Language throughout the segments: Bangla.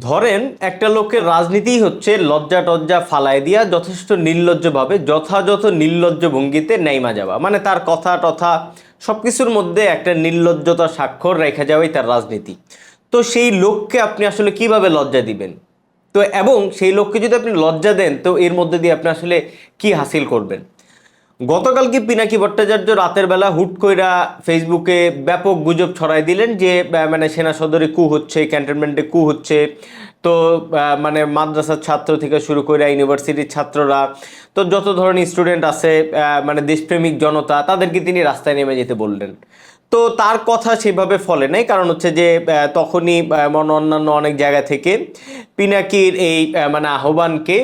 ধরেন একটা লোকের রাজনীতি হচ্ছে লজ্জা টজ্জা ফালায় দিয়া যথেষ্ট নির্লজ্জভাবে যথাযথ নির্লজ্জ ভঙ্গিতে নেইমা যাওয়া। মানে তার কথা টথা সব কিছুর মধ্যে একটা নির্লজ্জতা স্বাক্ষর রেখে যাওয়াই তার রাজনীতি। তো সেই লোককে আপনি আসলে কীভাবে লজ্জা দিবেন? তো এবং সেই লোককে যদি আপনি লজ্জা দেন, তো এর মধ্যে দিয়ে আপনি আসলে কি হাসিল করবেন? গতকাল কি পিনাকি ভট্টাচার্য রাতের বেলা হুট কইরা ফেসবুকে ব্যাপক গুজব ছড়াই দিলেন যে মানে সেনা সদরে কু হচ্ছে, ক্যান্টনমেন্টে কু হচ্ছে। তো মানে মাদ্রাসার ছাত্র থেকে শুরু করে ইউনিভার্সিটির ছাত্ররা, তো যত ধরনের স্টুডেন্ট আছে মানে দেশপ্রেমিক জনতা, তাদেরকে তিনি রাস্তায় নেমে যেতে বললেন। তো তার কথা সেভাবে ফলে নাই। কারণ হচ্ছে যে তখনই মন অন্যান্য অনেক জায়গা থেকে পিনাকির এই মানে আহ্বানকে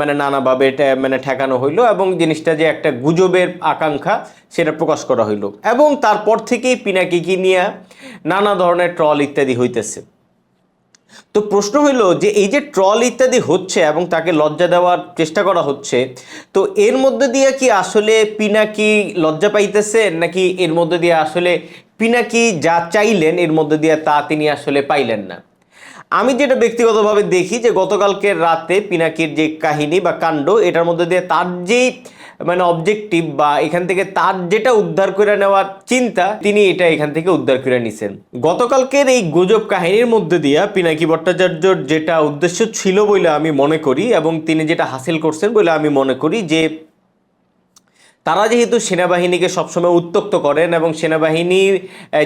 মানে নানাভাবে মানে ঠেকানো হইল এবং জিনিসটা যে একটা গুজবের আকাঙ্ক্ষা সেটা প্রকাশ করা হইল। এবং তারপর থেকেই পিনাকিকে নিয়ে নানা ধরনের ট্রল ইত্যাদি হইতেছে। তো প্রশ্ন হইল যে এই যে ট্রল ইত্যাদি হচ্ছে এবং তাকে লজ্জা দেওয়ার চেষ্টা করা হচ্ছে, তো এর মধ্যে দিয়ে কি আসলে পিনাকি লজ্জা পাইতেছে? নাকি এর মধ্যে দিয়ে আসলে পিনাকি যা চাইলেন, এর মধ্যে দিয়ে তা তিনি আসলে পাইলেন না? আমি যেটা ব্যক্তিগতভাবে দেখি যে গতকালকের রাতে পিনাকির যে কাহিনী বা কাণ্ড, এটার মধ্যে দিয়ে তার যেই মানে অবজেক্টিভ বা এখান থেকে তার যেটা উদ্ধার করে নেওয়ার চিন্তা, তিনি এটা এখান থেকে উদ্ধার করে নিছেন। গতকালকের এই গুজব কাহিনীর মধ্যে দিয়া পিনাকি ভট্টাচার্যর যেটা উদ্দেশ্য ছিল বলে আমি মনে করি এবং তিনি যেটা হাসিল করছেন বলে আমি মনে করি যে তারা যেহেতু সেনাবাহিনীকে সবসময় উত্তক্ত করেন এবং সেনাবাহিনীর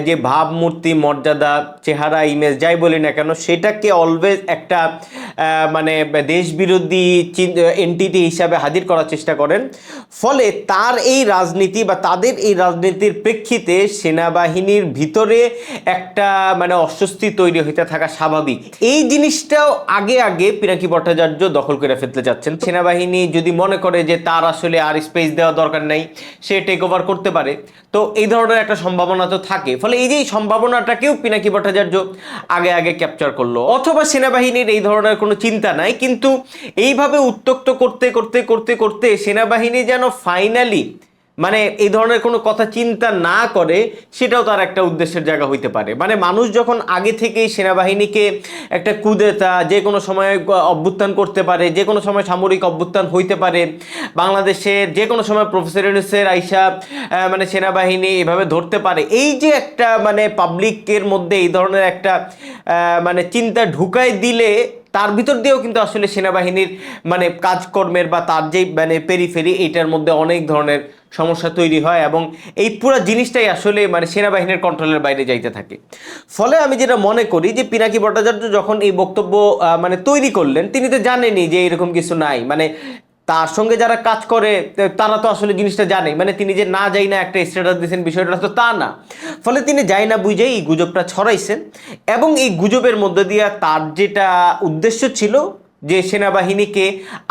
যে ভাবমূর্তি মর্যাদা, চেহারা ইমেজ যাই বলি না কেন, সেটাকে অলওয়েজ একটা মানে দেশবিরোধী এন্টিটি হিসাবে হাজির করার চেষ্টা করেন। ফলে তার এই রাজনীতি বা তাদের এই রাজনীতির প্রেক্ষিতে সেনাবাহিনীর ভিতরে একটা মানে অস্বস্তি তৈরি হইতে থাকা স্বাভাবিক। এই জিনিসটাও আগে আগে পিনাকি ভট্টাচার্য দখল করে ফেলতে যাচ্ছেন সেনাবাহিনী যদি মনে করে যে তার আসলে আর স্পেস দেওয়া দরকার নাই সে টেক ওভার করতে পারে। তো এই ধরনের একটা সম্ভাবনা তো থাকে। ফলে এই যে সম্ভাবনাটাকেও পিনাকি ভট্টাচার্য আগে আগে ক্যাপচার করল। অথবা সেনাবাহিনীর এই ধরনের কোনো চিন্তা নাই, কিন্তু এইভাবে উত্তক্ত করতে করতে করতে করতে সেনাবাহিনী যেন ফাইনালি মানে এই ধরনের কোনো কথা চিন্তা না করে, সেটাও তার একটা উদ্দেশ্যের জায়গা হইতে পারে। মানে মানুষ যখন আগে থেকেই সেনাবাহিনীকে একটা কুদেতা, যে কোনো সময় অভ্যুত্থান করতে পারে, যে কোনো সময় সামরিক অভ্যুত্থান হইতে পারে বাংলাদেশের যে কোনো সময় প্রফেসর ইউনুসের আইসা মানে সেনাবাহিনী এভাবে ধরতে পারে, এই যে একটা মানে পাবলিকের মধ্যে এই ধরনের একটা মানে চিন্তা ঢুকাই দিলে, তার ভিতর দিয়েও কিন্তু আসলে সেনাবাহিনীর মানে কাজকর্মের বা তার যে মানে পেরিফেরি এইটার মধ্যে অনেক ধরনের সমস্যা তৈরি হয় এবং এই পুরো জিনিসটাই আসলে মানে সেনাবাহিনীর কন্ট্রোলের বাইরে যাইতে থাকে। ফলে আমি যেটা মনে করি যে পিনাকি ভট্টাচার্য যখন এই বক্তব্য মানে তৈরি করলেন, তিনি তো জানেনই যে এরকম কিছু নাই। মানে তার সঙ্গে যারা কাজ করে, তারা তো আসলে জিনিসটা জানে। মানে তিনি যে না যাই না একটা স্ট্যাটাস দিয়েছেন বিষয়টা তো তা না। ফলে তিনি যাই না বুঝেই এই গুজবটা ছড়াইছেন এবং এই গুজবের মধ্যে দিয়ে তার যেটা উদ্দেশ্য ছিল যে সেনাবাহিনীকে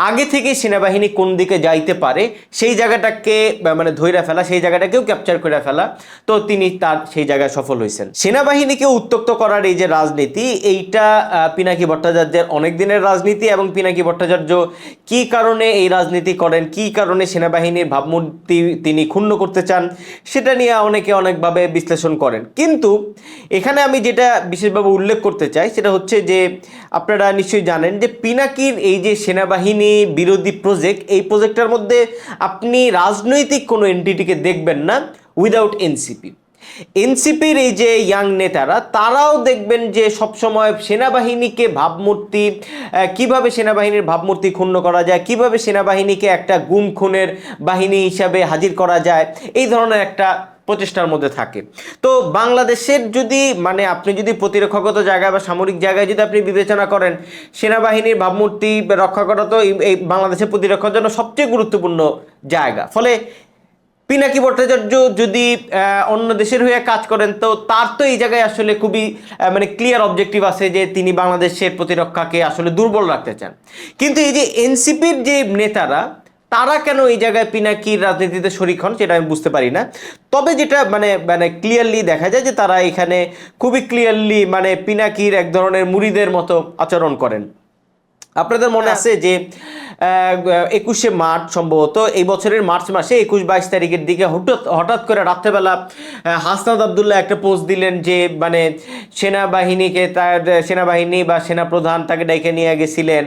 আগে থেকে সেনাবাহিনী কোন দিকে যাইতে পারে, সেই জায়গাটাকে মানে ধইরা ফেলা, সেই জায়গাটাকেও ক্যাপচার করে ফেলা, তো তিনি তার সেই জায়গায় সফল হয়েছেন সেনাবাহিনীকে উত্তক্ত করার এই যে রাজনীতি, এইটা পিনাকি ভট্টাচার্যের অনেক দিনের রাজনীতি এবং পিনাকি ভট্টাচার্য কি কারণে এই রাজনীতি করেন, কি কারণে সেনাবাহিনীর ভাবমূর্তি তিনি ক্ষুণ্ণ করতে চান, সেটা নিয়ে অনেকে অনেকভাবে বিশ্লেষণ করেন। কিন্তু এখানে আমি যেটা বিশেষভাবে উল্লেখ করতে চাই, সেটা হচ্ছে যে আপনারা নিশ্চয়ই জানেন যে পিনাকির এই যে সেনাবাহিনী বিরোধী প্রজেক্ট এই প্রজেক্টটার মধ্যে আপনি রাজনৈতিক কোনো এন্টিটিকে দেখবেন না উইদাউট এনসিপি এনসিপির এই যে ইয়াং নেতারা, তারাও দেখবেন যে সবসময় সেনাবাহিনীকে ভাবমূর্তি কীভাবে সেনাবাহিনীর ভাবমূর্তি ক্ষুণ্ণ করা যায়, কীভাবে সেনাবাহিনীকে একটা গুম খুনের বাহিনী হিসাবে হাজির করা যায়, এই ধরনের একটা প্রচেষ্টার মধ্যে থাকে। তো বাংলাদেশের যদি মানে আপনি যদি প্রতিরক্ষাগত জায়গায় বা সামরিক জায়গায় যদি আপনি বিবেচনা করেন, সেনাবাহিনীর ভাবমূর্তি রক্ষা করা তো এই- বাংলাদেশের প্রতিরক্ষার জন্য সবচেয়ে গুরুত্বপূর্ণ জায়গা। ফলে পিনাকি ভট্টাচার্য যদি অন্য দেশের হয়ে কাজ করেন, তো তার তো এই জায়গায় আসলে খুবই মানে ক্লিয়ার অবজেক্টিভ আছে যে তিনি বাংলাদেশের প্রতিরক্ষাকে আসলে দুর্বল রাখতে চান। কিন্তু এই যে এনসিপির যে নেতারা তারা কেন এই জায়গায় পিনাকির রাজনীতিতে শরিক হন, সেটা আমি বুঝতে পারি না। তবে যেটা মানে মানে ক্লিয়ারলি দেখা যায় যে তারা এখানে খুবই ক্লিয়ারলি মানে পিনাকির এক ধরনের মুড়িদের মতো আচরণ করেন। আপনাদের মনে আছে যে একুশে মার্চ সম্ভবত এই বছরের মার্চ মাসে একুশ বাইশ তারিখের দিকে হঠাৎ হঠাৎ করে রাত্রেবেলা আহ, হাসনাত আবদুল্লাহ একটা পোস্ট দিলেন যে মানে সেনাবাহিনীকে তার সেনাবাহিনী বা সেনাপ্রধান তাকে ডেকে নিয়ে গেছিলেন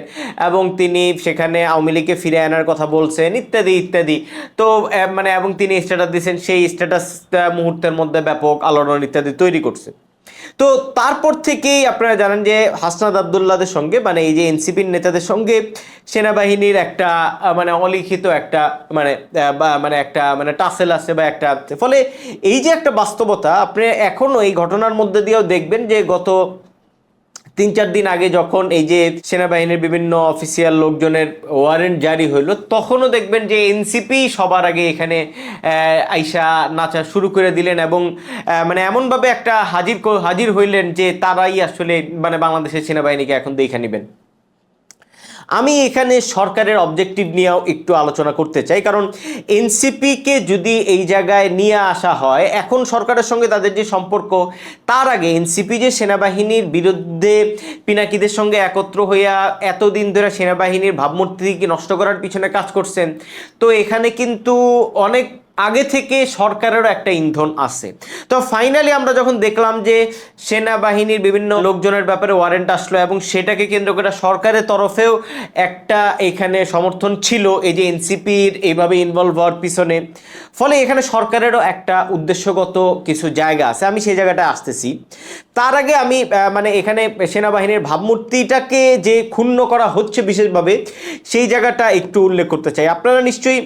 এবং তিনি সেখানে আওয়ামী লীগকে ফিরে আনার কথা বলছেন ইত্যাদি ইত্যাদি। তো মানে এবং তিনি স্ট্যাটাস দিয়েছেন সেই স্ট্যাটাস মুহূর্তের মধ্যে ব্যাপক আলোড়ন ইত্যাদি তৈরি করছে। তো তারপর থেকেই আপনারা জানেন যে হাসনাদ আবদুল্লাদের সঙ্গে মানে এই যে এনসিপির নেতাদের সঙ্গে সেনাবাহিনীর একটা মানে অলিখিত একটা মানে মানে একটা মানে টাসেল আছে বা একটা, ফলে এই যে একটা বাস্তবতা, আপনি এখনও এই ঘটনার মধ্যে দিয়েও দেখবেন যে গত তিন চার দিন আগে যখন এই যে সেনাবাহিনীর বিভিন্ন অফিসিয়াল লোকজনের ওয়ারেন্ট জারি হইল, তখনও দেখবেন যে এনসিপি সবার আগে এখানে আইসা নাচা শুরু করে দিলেন এবং মানে এমনভাবে একটা হাজির হাজির হইলেন যে তারাই আসলে মানে বাংলাদেশের সেনাবাহিনীকে এখন দেখে নেবেন। আমি এখানে সরকারের অবজেক্টিভ নিয়েও একটু আলোচনা করতে চাই। কারণ এনসিপিকে যদি এই জায়গায় নিয়ে আসা হয়, এখন সরকারের সঙ্গে তাদের যে সম্পর্ক, তার আগে এনসিপি যে সেনাবাহিনীর বিরুদ্ধে পিনাকিদের সঙ্গে একত্র হইয়া এতদিন ধরে সেনাবাহিনীর ভাবমূর্তিকে নষ্ট করার পিছনে কাজ করছেন, তো এখানে কিন্তু অনেক আগে থেকে সরকারেরও একটা ইন্ধন আছে। তো ফাইনালি আমরা যখন দেখলাম যে সেনাবাহিনীর বিভিন্ন লোকজনের ব্যাপারে ওয়ারেন্ট আসলো এবং সেটাকে কেন্দ্র করে সরকারের তরফেও একটা এখানে সমর্থন ছিল, এই যে এনসিপির এইভাবে ইনভলভ হওয়ার পিছনে। ফলে এখানে সরকারেরও একটা উদ্দেশ্যগত কিছু জায়গা আছে, আমি সেই জায়গাটায় আসতেছি। তার আগে আমি মানে এখানে সেনাবাহিনীর ভাবমূর্তিটাকে যে ক্ষুণ্ণ করা হচ্ছে বিশেষভাবে, সেই জায়গাটা একটু উল্লেখ করতে চাই। আপনারা নিশ্চয়ই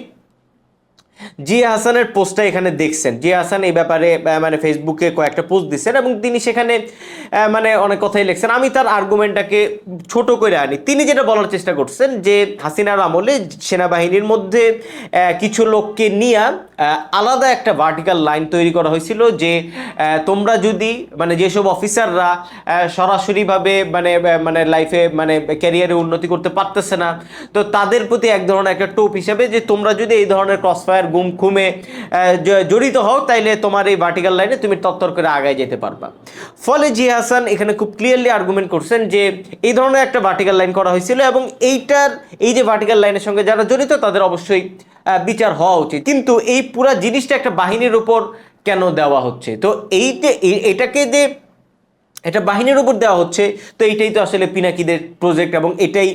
জিয়া হাসানের পোস্টটা এখানে দেখছেন। জিয়া হাসান এই ব্যাপারে মানে ফেসবুকে কয়েকটা পোস্ট দিচ্ছেন এবং তিনি সেখানে মানে অনেক কথাই লিখছেন। আমি তার আর্গুমেন্টটাকে ছোট করে আনি। তিনি যেটা বলার চেষ্টা করছেন যে হাসিনার আমলে সেনাবাহিনীর মধ্যে কিছু লোককে নিয়ে আলাদা একটা ভার্টিক্যাল লাইন তৈরি করা হয়েছিল যে তোমরা যদি মানে যেসব অফিসাররা সরাসরিভাবে মানে মানে লাইফে মানে ক্যারিয়ারে উন্নতি করতে পারতেছে না, তো তাদের প্রতি এক ধরনের একটা টোপ হিসাবে যে তোমরা যদি এই ধরনের ক্রসফায়ার গুম খুমে জড়িত হও, তাইলে তোমার এই ভার্টিক্যাল লাইনে তুমি তত্তর করে আগায় যেতে পারবা। ফলে জি হাসান এখানে খুব ক্লিয়ারলি আর্গুমেন্ট করছেন যে এই ধরনের একটা ভার্টিক্যাল লাইন করা হয়েছিল এবং এইটার, এই যে ভার্টিক্যাল লাইনের সঙ্গে যারা জড়িত, তাদের অবশ্যই বিচার হওয়া উচিত। কিন্তু এই পুরা জিনিসটা একটা বাহিনীর উপর কেন দেওয়া হচ্ছে? তো এই যে এটাকে যে এটা বাহিনীর উপর দেওয়া হচ্ছে, তো এইটাই তো আসলে পিনাকিদের প্রজেক্ট এবং এটাই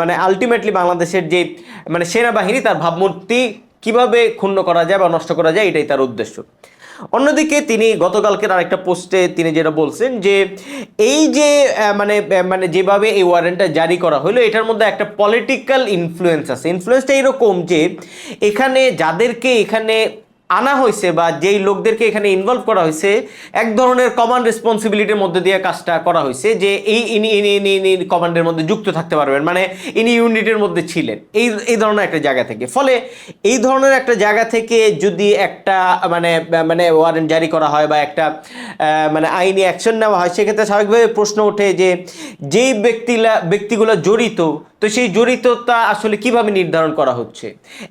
মানে আলটিমেটলি বাংলাদেশের যে মানে সেনাবাহিনী, তার ভাবমূর্তি কীভাবে ক্ষুণ্ণ করা যায় বা নষ্ট করা যায়, এটাই তার উদ্দেশ্য। অন্যদিকে তিনি গতকালকের আরেকটা পোস্টে তিনি যেটা বলছেন যে, এই যে মানে মানে যেভাবে এই ওয়ারেন্টটা জারি করা হলো, এটার মধ্যে একটা পলিটিক্যাল ইনফ্লুয়েন্স আছে। ইনফ্লুয়েন্সটা এরকম যে, এখানে যাদেরকে এখানে আনা হয়েছে বা যেই লোকদেরকে এখানে ইনভলভ করা হয়েছে, এক ধরনের কমান্ড রেসপন্সিবিলিটির মধ্যে দিয়ে কাজটা করা হয়েছে যে এই ইনি ইনি ইনি ইনি কমান্ডের মধ্যে যুক্ত থাকতে পারবেন মানে ইনি ইউনিটের মধ্যে ছিলেন। এই এই ধরনের একটা জায়গা থেকে। ফলে এই ধরনের একটা জায়গা থেকে যদি একটা মানে মানে ওয়ারেন্ট জারি করা হয় বা একটা মানে আইনি অ্যাকশন নেওয়া হয়, সেক্ষেত্রে স্বাভাবিকভাবে প্রশ্ন ওঠে যে যেই ব্যক্তিলা, ব্যক্তিগুলো জড়িত তো সেই জড়িততা আসলে কীভাবে নির্ধারণ করা হচ্ছে?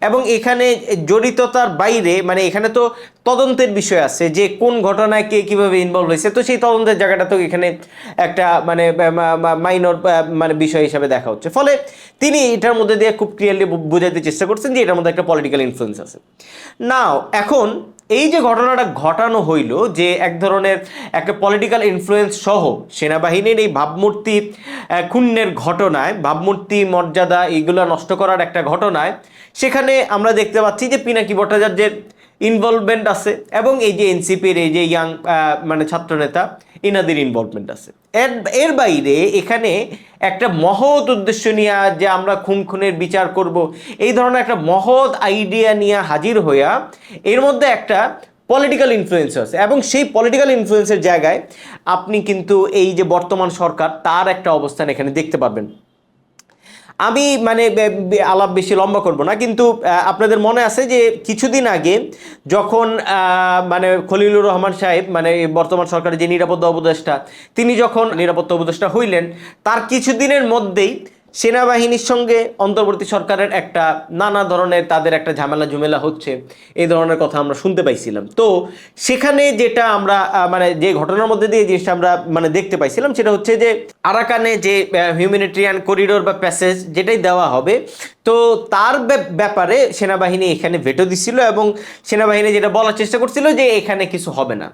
এবং এখানে জড়িততার বাইরে মানে এখানে তো তদন্তের বিষয় আছে যে কোন ঘটনায় কে কীভাবে ইনভলভ হয়েছে। তো সেই তদন্তের জায়গাটা তো এখানে একটা মানে মাইনর মানে বিষয় হিসাবে দেখা হচ্ছে। ফলে তিনি এটার মধ্যে দিয়ে খুব ক্লিয়ারলি বোঝাতে চেষ্টা করছেন যে এটার মধ্যে একটা পলিটিক্যাল ইনফ্লুয়েন্স আছে। নাও এখন এই যে ঘটনাটা ঘটানো হইল যে এক ধরনের একটা পলিটিক্যাল ইনফ্লুয়েন্স সহ সেনাবাহিনীর এই ভাবমূর্তি আহ, ঘটনায় ভাবমূর্তি মর্যাদা এইগুলো নষ্ট করার একটা ঘটনায় সেখানে আমরা দেখতে পাচ্ছি যে পিনাকি ভট্টাচার্যের ইনভলভমেন্ট আছে, এবং এই যে এনসিপির এই যে ইয়াং মানে ছাত্রনেতা, ইনাদের ইনভলভমেন্ট আছে। এর এর বাইরে এখানে একটা মহৎ উদ্দেশ্য নিয়ে যে আমরা খুন খুনের বিচার করব, এই ধরনের একটা মহৎ আইডিয়া নিয়ে হাজির হইয়া এর মধ্যে একটা পলিটিক্যাল ইনফ্লুয়েন্স আছে, এবং সেই পলিটিক্যাল ইনফ্লুয়েন্সের জায়গায় আপনি কিন্তু এই যে বর্তমান সরকার, তার একটা অবস্থান এখানে দেখতে পারবেন। আমি মানে আলাপ বেশি লম্বা করব না, কিন্তু আপনাদের মনে আছে যে কিছুদিন আগে যখন মানে খলিলুর রহমান সাহেব মানে বর্তমান সরকারের যে নিরাপত্তা উপদেষ্টা, তিনি যখন নিরাপত্তা উপদেষ্টা হইলেন, তার কিছুদিনের মধ্যেই সেনাবাহিনীর সঙ্গে অন্তর্বর্তী সরকারের একটা নানা ধরনের তাদের একটা ঝামেলা ঝুমেলা হচ্ছে, এই ধরনের কথা আমরা শুনতে পাইছিলাম। তো সেখানে যেটা আমরা মানে যে ঘটনার মধ্যে দিয়ে জিনিসটা আমরা মানে দেখতে পাইছিলাম সেটা হচ্ছে যে আরাকানে যে হিউম্যানিটেরিয়ান করিডোর বা প্যাসেজ যেটাই দেওয়া হবে, তো তার ব্যাপ- ব্যাপারে সেনাবাহিনী এখানে ভেটো দিছিল এবং সেনাবাহিনী যেটা বলার চেষ্টা করছিল যে এখানে কিছু হবে না।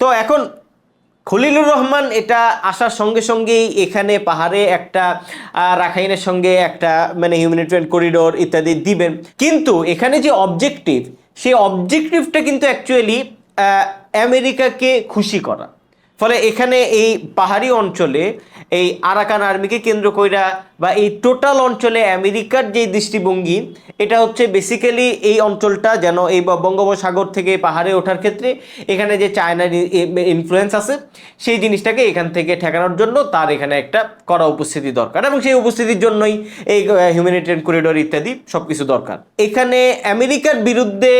তো এখন খলিলুর রহমান এটা আসার সঙ্গে সঙ্গেই এখানে পাহাড়ে একটা রাখাইনের সঙ্গে একটা মানে হিউম্যানিটেরিয়ান করিডোর ইত্যাদি দিবেন। কিন্তু এখানে যে অবজেক্টিভ সেই অবজেক্টিভটা কিন্তু অ্যাকচুয়ালি আমেরিকাকে খুশি করা। ফলে এখানে এই পাহাড়ি অঞ্চলে এই আরাকান আর্মিকে কেন্দ্র কইরা বা এই টোটাল অঞ্চলে আমেরিকার যে দৃষ্টিভঙ্গি, এটা হচ্ছে বেসিক্যালি এই অঞ্চলটা যেন এই বঙ্গোপসাগর থেকে পাহাড়ে ওঠার ক্ষেত্রে এখানে যে চায়নার ইনফ্লুয়েন্স আছে, সেই জিনিসটাকে এখান থেকে ঠেকানোর জন্য তার এখানে একটা করা উপস্থিতি দরকার এবং সেই উপস্থিতির জন্যই এই হিউম্যানিটেরিয়ান করিডোর ইত্যাদি সব কিছু দরকার। এখানে আমেরিকার বিরুদ্ধে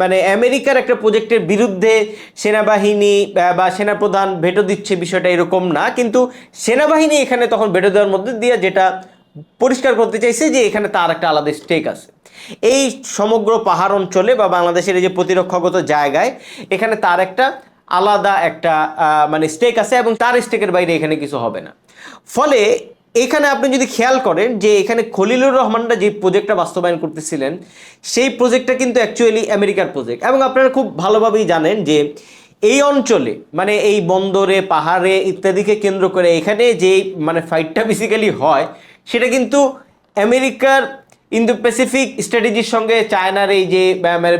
মানে আমেরিকার একটা প্রজেক্টের বিরুদ্ধে সেনাবাহিনী বা সেনাপ্রধান ভেটো দিচ্ছে বিষয়টা এরকম না। কিন্তু সেনাবাহিনী এখানে তখন ভেটো দেওয়ার মধ্যে দিয়ে যেটা পরিষ্কার করতে চাইছে যে এখানে তার একটা আলাদা স্টেক আছে। এই সমগ্র পাহাড় অঞ্চলে বা বাংলাদেশের এই যে প্রতিরক্ষাগত জায়গায় এখানে তার একটা আলাদা একটা মানে স্টেক আছে এবং তার স্টেকের বাইরে এখানে কিছু হবে না। ফলে এখানে আপনি যদি খেয়াল করেন যে এখানে খলিলুর রহমানরা যে প্রজেক্টটা বাস্তবায়ন করতেছিলেন, সেই প্রজেক্টটা কিন্তু অ্যাকচুয়ালি আমেরিকার প্রজেক্ট এবং আপনারা খুব ভালোভাবেই জানেন যে এই অঞ্চলে মানে এই বন্দরে, পাহাড়ে ইত্যাদিকে কেন্দ্র করে এখানে যে মানে ফাইটটা বেসিক্যালি হয়, সেটা কিন্তু আমেরিকার ইন্দো প্যাসিফিক স্ট্র্যাটেজির সঙ্গে চায়নার এই যে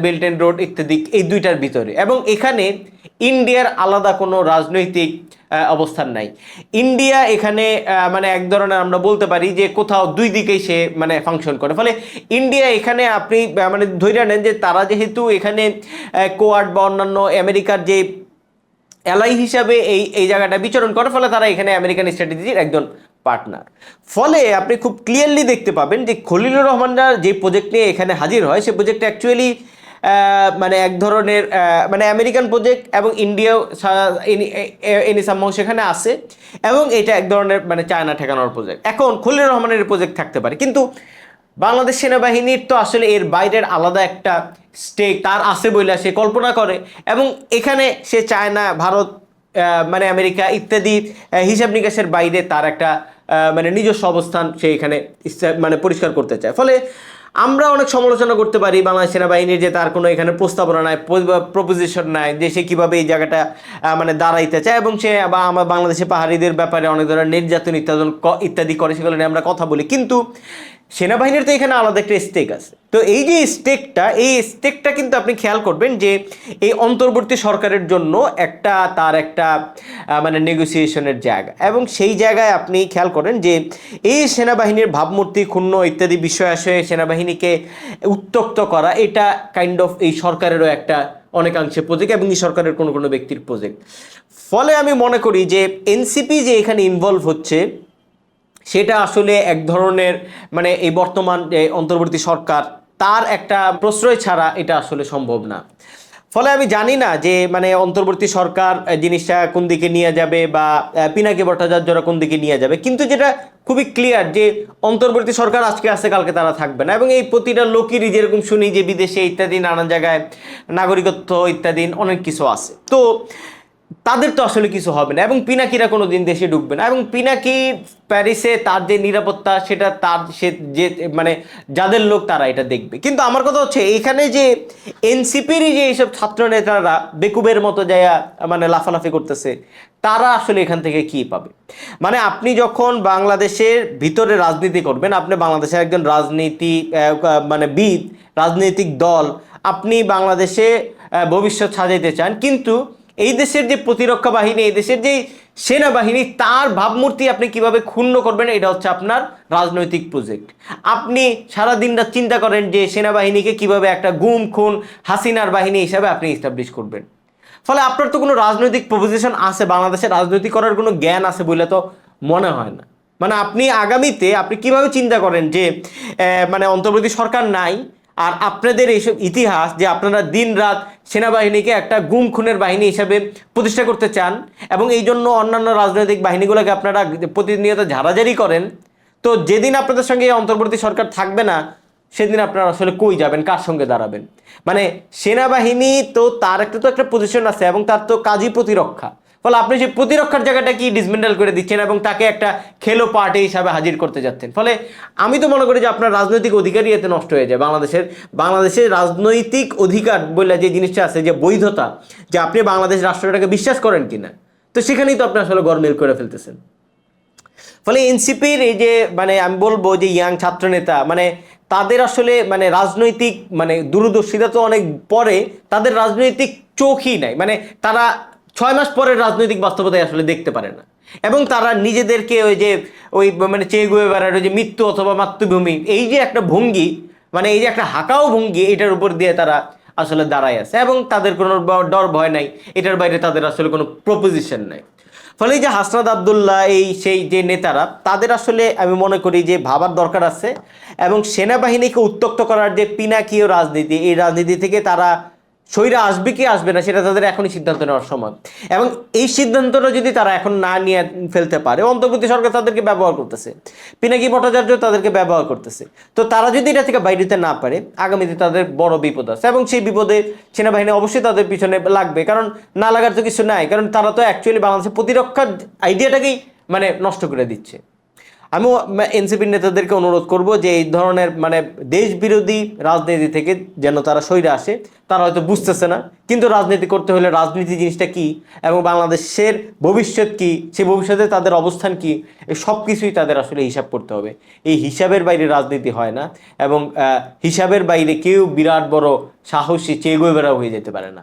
বেল্ট অ্যান্ড রোড ইত্যাদি, এই দুইটার ভিতরে। এবং এখানে ইন্ডিয়ার আলাদা কোনো রাজনৈতিক অবস্থান নাই। ইন্ডিয়া এখানে মানে এক ধরনের আমরা বলতে পারি যে কোথাও দুই দিকেই সে মানে ফাংশন করে। ফলে ইন্ডিয়া এখানে আপনি মানে ধৈর্য নেন যে তারা যেহেতু এখানে কোয়াড বা অন্যান্য আমেরিকার যে এলাই হিসাবে এই এই জায়গাটা বিচরণ করে, ফলে তারা এখানে আমেরিকান স্ট্র্যাটেজির একজন পার্টনার ফলে আপনি খুব ক্লিয়ারলি দেখতে পাবেন যে খলিলুর রহমানরা যে প্রজেক্ট নিয়ে এখানে হাজির হয় সেই প্রজেক্ট অ্যাকচুয়ালি মানে এক ধরনের মানে আমেরিকান প্রজেক্ট এবং ইন্ডিয়াও এনি সামহাও সেখানে আছে এবং এটা এক ধরনের মানে চায়না ঠেকানোর প্রজেক্ট এখন খলিলুর রহমানের প্রজেক্ট থাকতে পারে, কিন্তু বাংলাদেশ সেনাবাহিনীর তো আসলে এর বাইরের আলাদা একটা স্টেক তার আছে বলে সে কল্পনা করে এবং এখানে সে চায়না, ভারত মানে আমেরিকা ইত্যাদি হিসাব নিকাশের বাইরে তার একটা মানে নিজস্ব অবস্থান সে এখানে মানে পরিষ্কার করতে চায়। ফলে আমরা অনেক সমালোচনা করতে পারি, বাংলাদেশ সেনাবাহিনীর যে তার কোনো এখানে প্রস্তাবনা নাই প্রপোজিশন নাই, যে সে কীভাবে এই জায়গাটা মানে দাঁড়াইতে চায় এবং সে বা আমার বাংলাদেশে পাহাড়িদের ব্যাপারে অনেক ধরনের নির্যাতন ইত্যাদি ক- ইত্যাদি করে, সেগুলো নিয়ে আমরা কথা বলি। কিন্তু সেনাবাহিনীর তো এখানে আলাদা একটা স্টেক আছে। তো এই যে স্টেকটা এই স্টেকটা কিন্তু আপনি খেয়াল করবেন যে এই অন্তর্বর্তী সরকারের জন্য একটা, তার একটা মানে নেগোসিয়েশনের জায়গা। এবং সেই জায়গায় আপনি খেয়াল করেন যে এই সেনাবাহিনীর ভাবমূর্তি, ক্ষুণ্ণ ইত্যাদি বিষয় আসে, সেনাবাহিনীকে উত্তক্ত করা, এটা কাইন্ড অফ এই সরকারেরও একটা অনেকাংশে প্রজেক্ট এবং এই সরকারের কোনো কোনো ব্যক্তির প্রজেক্ট ফলে আমি মনে করি যে এনসিপি যে এখানে ইনভলভ হচ্ছে সেটা আসলে এক ধরনের মানে এই বর্তমান অন্তর্বর্তী সরকার তার একটা প্রশ্রয় ছাড়া এটা আসলে সম্ভব না। ফলে আমি জানি না যে মানে অন্তর্বর্তী সরকার জিনিসটা কোন দিকে নিয়ে যাবে বা পিনাকি ভট্টাচার্যরা কোন দিকে নিয়ে যাবে। কিন্তু যেটা খুবই ক্লিয়ার যে, অন্তর্বর্তী সরকার আজকে আছে, কালকে তারা থাকবে না এবং এই প্রতিটা লোকেরই যেরকম শুনি যে, বিদেশে ইত্যাদি, নানান জায়গায় নাগরিকত্ব ইত্যাদি, অনেক কিছু আছে। তো তাদের তো আসলে কিছু হবে না। এবং পিনাকিরা কোনো দিন দেশে ঢুকবে না। এবং পিনাকি প্যারিসে তার যে নিরাপত্তা, সেটা তার সে যে মানে যাদের লোক তারা এটা দেখবে। কিন্তু আমার কথা হচ্ছে, এখানে যে এনসিপিরই যে এইসব ছাত্র নেতারা বেকুবের মতো যায় মানে লাফালাফি করতেছে, তারা আসলে এখান থেকে কি পাবে? মানে আপনি যখন বাংলাদেশের ভিতরে রাজনীতি করবেন, আপনি বাংলাদেশের একজন রাজনীতি মানে বিদ, রাজনৈতিক দল, আপনি বাংলাদেশে ভবিষ্যৎ সাজাইতে চান, কিন্তু এই দেশের যে প্রতিরক্ষা বাহিনী, এই দেশের যে সেনাবাহিনী, তার ভাবমূর্তি আপনি কীভাবে ক্ষুণ্ণ করবেন, এটা হচ্ছে আপনার রাজনৈতিক প্রজেক্ট আপনি সারা দিন রাত চিন্তা করেন যে সেনাবাহিনীকে কীভাবে একটা গুম, খুন, হাসিনার বাহিনী হিসাবে আপনি ইস্টাবলিশ করবেন। ফলে আপনার তো কোনো রাজনৈতিক প্রপোজিশন আছে, বাংলাদেশে রাজনৈতিক করার কোনো জ্ঞান আছে বলে তো মনে হয় না। মানে আপনি আগামীতে আপনি কীভাবে চিন্তা করেন যে মানে অন্তর্বর্তী সরকার নাই আর আপনাদের এইসব ইতিহাস যে আপনারা দিন রাত সেনাবাহিনীকে একটা গুম খুনের বাহিনী হিসাবে প্রতিষ্ঠা করতে চান এবং এই জন্য অন্যান্য রাজনৈতিক বাহিনীগুলোকে আপনারা প্রতিনিয়ত ঝাড়াঝাড়ি করেন, তো যেদিন আপনাদের সঙ্গে এই অন্তর্বর্তী সরকার থাকবে না, সেদিন আপনারা আসলে কই যাবেন? কার সঙ্গে দাঁড়াবেন? মানে সেনাবাহিনী তো তার একটা তো একটা পজিশন আছে এবং তার তো কাজই প্রতিরক্ষা। ফলে আপনি সেই প্রতিরক্ষার জায়গাটা কি ডিসমেন্টাল করে দিচ্ছেন এবং তাকে একটা খেলো পার্টি হিসাবে হাজির করতে যাচ্ছেন? ফলে আমি তো মনে করি যে আপনার রাজনৈতিক অধিকারই এতে নষ্ট হয়ে যায়। বাংলাদেশের বাংলাদেশের রাজনৈতিক অধিকার বলে যে জিনিসটা আছে, যে বৈধতা, যে আপনি বাংলাদেশ রাষ্ট্রটাকে বিশ্বাস করেন কিনা, তো সেখানেই তো আপনি আসলে গরমিল করে ফেলতেছেন। ফলে এনসিপির এই যে মানে আমি বলব যে ইয়াং ছাত্রনেতা মানে তাদের আসলে মানে রাজনৈতিক মানে দূরদর্শিতা তো অনেক পরে, তাদের রাজনৈতিক চোখই নাই। মানে তারা ছয় মাস পরের রাজনৈতিক বাস্তবতায় আসলে দেখতে পারে না। এবং তারা নিজেদেরকে ওই যে, ওই মানে চেয়ে গুয়ে বেড়ার ওই যে মৃত্যু অথবা মাতৃভূমি, এই যে একটা ভঙ্গি মানে এই যে একটা হাঁকাও ভঙ্গি, এটার উপর দিয়ে তারা আসলে দাঁড়ায় আছে। এবং তাদের কোনো ডর, ভয় নাই, এটার বাইরে তাদের আসলে কোনো প্রপোজিশন নাই। ফলে এই যে হাসনাদ আবদুল্লাহ, এই সেই যে নেতারা, তাদের আসলে আমি মনে করি যে ভাবার দরকার আছে। এবং সেনাবাহিনীকে উত্তক্ত করার যে পিনাকীয় রাজনীতি, এই রাজনীতি থেকে তারা সৈরা আসবে কি আসবে না সেটা তাদের এখনই সিদ্ধান্ত নেওয়ার সময়। এবং এই সিদ্ধান্তটা যদি তারা এখন না নিয়ে ফেলতে পারে, অন্তর্বর্তী সরকার তাদেরকে ব্যবহার করতেছে। পিনাকি ভট্টাচার্য তাদেরকে ব্যবহার করতেছে। তো তারা যদি এটা থেকে বাইরে দিতে না পারে, আগামীতে তাদের বড় বিপদ আছে। এবং সেই বিপদে সেনাবাহিনী অবশ্যই তাদের পিছনে লাগবে। কারণ না লাগার তো কিছু নাই। কারণ তারা তো অ্যাকচুয়ালি বাংলাদেশের প্রতিরক্ষার আইডিয়াটাকেই মানে নষ্ট করে দিচ্ছে। আমি এনসিপির নেতাদেরকে অনুরোধ করব যে এই ধরনের মানে দেশ বিরোধী রাজনীতি থেকে যেন তারা সইরে আসে, তারা হয়তো বুঝতেছে না। কিন্তু রাজনীতি করতে হলে রাজনীতি জিনিসটা কি এবং বাংলাদেশের ভবিষ্যৎ কি সেই ভবিষ্যতে তাদের অবস্থান কি, এই সব কিছুই তাদের আসলে হিসাব করতে হবে। এই হিসাবের বাইরে রাজনীতি হয় না এবং হিসাবের বাইরে কেউ বিরাট বড় সাহসী চেয়ে বেড়া হয়ে যেতে পারে না।